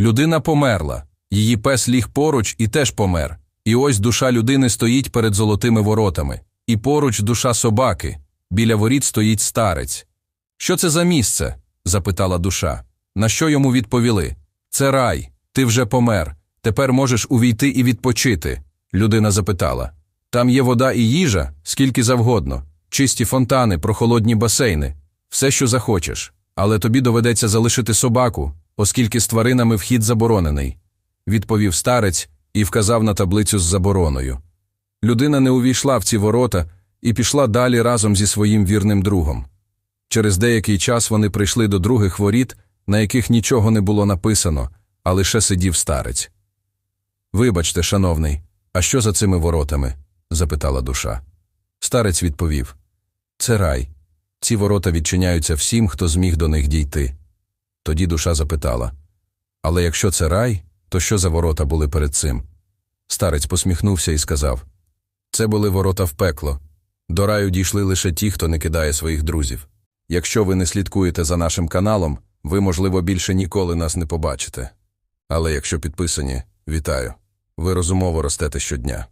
Людина померла, її пес ліг поруч і теж помер. І ось душа людини стоїть перед золотими воротами, і поруч душа собаки, біля воріт стоїть старець. Що це за місце? запитала душа. На що йому відповіли? Це рай, ти вже помер. Тепер можеш увійти і відпочити. Людина запитала. Там є вода і їжа, скільки завгодно, чисті фонтани, прохолодні басейни, все, що захочеш. Але тобі доведеться залишити собаку, оскільки з тваринами вхід заборонений, відповів старець і вказав на таблицю з забороною. Людина не увійшла в ці ворота і пішла далі разом зі своїм вірним другом. Через деякий час вони прийшли до других воріт, на яких нічого не було написано, а лише сидів старець. Вибачте, шановний, а що за цими воротами? запитала душа. Старець відповів Це рай. Ці ворота відчиняються всім, хто зміг до них дійти. Тоді душа запитала Але якщо це рай, то що за ворота були перед цим? Старець посміхнувся і сказав Це були ворота в пекло. До раю дійшли лише ті, хто не кидає своїх друзів. Якщо ви не слідкуєте за нашим каналом, ви, можливо, більше ніколи нас не побачите. Але якщо підписані, вітаю. Ви розумово ростете щодня.